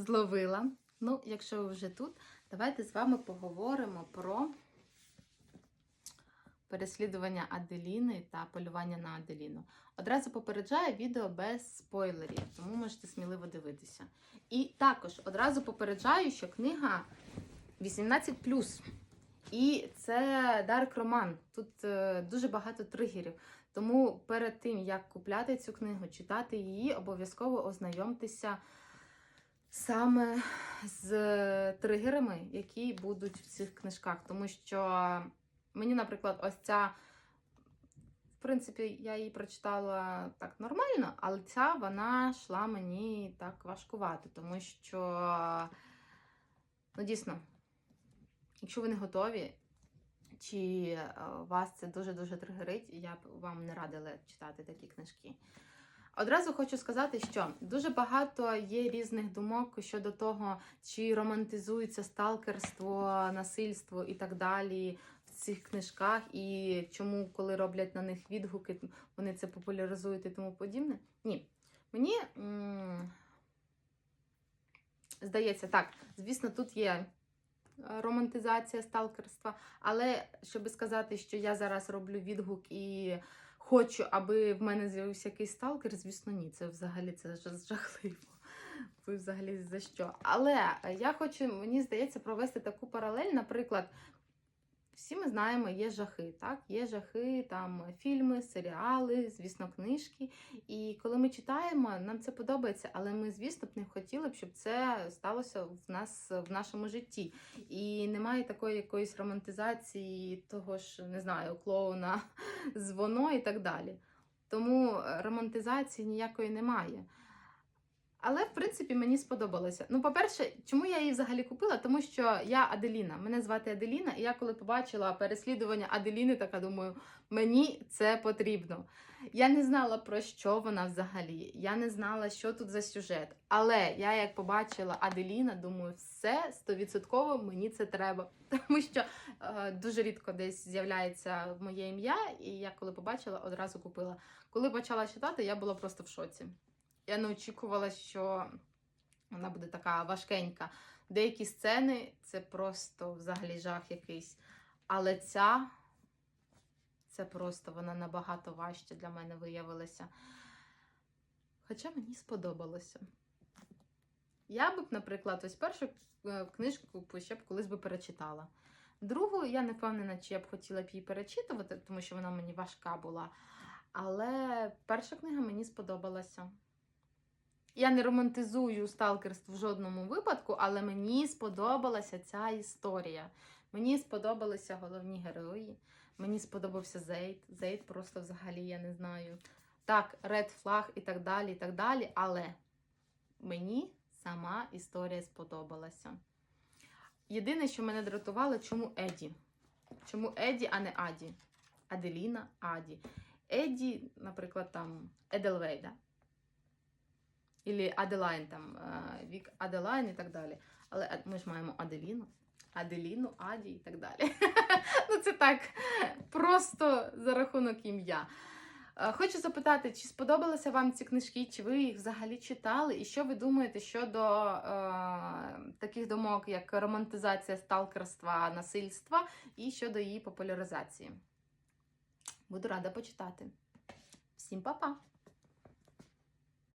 зловила. Ну, якщо ви вже тут, давайте з вами поговоримо про переслідування Аделіни та полювання на Аделіну. Одразу попереджаю відео без спойлерів, тому можете сміливо дивитися. І також одразу попереджаю, що книга 18. І це дарк роман. Тут е, дуже багато тригерів. Тому перед тим, як купляти цю книгу, читати її, обов'язково ознайомтеся саме з тригерами, які будуть в цих книжках. Тому що мені, наприклад, ось ця, в принципі, я її прочитала так нормально, але ця вона йшла мені так важкувато, тому що, ну, дійсно, якщо ви не готові, чи е, вас це дуже-дуже тригерить, я б вам не радила читати такі книжки. Одразу хочу сказати, що дуже багато є різних думок щодо того, чи романтизується сталкерство, насильство і так далі в цих книжках, і чому, коли роблять на них відгуки, вони це популяризують і тому подібне. Ні. Мені м- здається, так, звісно, тут є е, романтизація сталкерства, але щоб сказати, що я зараз роблю відгук і хочу, аби в мене з'явився якийсь сталкер, звісно, ні. Це взагалі це жахливо. Взагалі за що? Але я хочу, мені здається, провести таку паралель, наприклад. Всі ми знаємо, є жахи, так? Є жахи, там фільми, серіали, звісно, книжки. І коли ми читаємо, нам це подобається, але ми, звісно, б не хотіли б, щоб це сталося в нас в нашому житті. І немає такої якоїсь романтизації того ж, не знаю, клоуна з воно і так далі. Тому е, романтизації ніякої немає. Але, в принципі, мені сподобалося. Ну, по-перше, чому я її взагалі купила? Тому що я Аделіна. Мене звати Аделіна, і я коли побачила переслідування Аделіни, така думаю, мені це потрібно. Я не знала про що вона взагалі. Я не знала, що тут за сюжет. Але я як побачила Аделіна, думаю, все стовідсотково мені це треба. Тому що е, дуже рідко десь з'являється моє ім'я, і я коли побачила, одразу купила. Коли почала читати, я була просто в шоці. Я не очікувала, що вона буде така важкенька. Деякі сцени це просто взагалі жах якийсь. Але ця, це просто вона набагато важче для мене виявилася. Хоча мені сподобалося. Я б, наприклад, ось першу е, книжку ще б колись би перечитала. Другу я не впевнена, чи я б хотіла б її перечитувати, тому що вона мені важка була. Але перша книга мені сподобалася. Я не романтизую сталкерство в жодному випадку, але мені сподобалася ця історія. Мені сподобалися головні герої. Мені сподобався Зейд. Зейд просто взагалі я не знаю. Так, Ред Флаг і так далі, і так далі. Але мені сама історія сподобалася. Єдине, що мене дратувало, чому Еді? Чому Еді, а не Аді? Аделіна, Аді. Еді, наприклад, там Еделвейда. Ілі Аделайн, там, Вік Аделайн і так далі. Але е, ми ж маємо Аделіну, Аделіну, Аді і так далі. Ну, це так, просто за рахунок ім'я. Е, Хочу запитати, чи сподобалися вам ці книжки, чи ви їх взагалі читали? І що ви думаєте щодо е, таких думок, як романтизація сталкерства, насильства, і щодо її популяризації? Буду рада почитати. Всім па-па!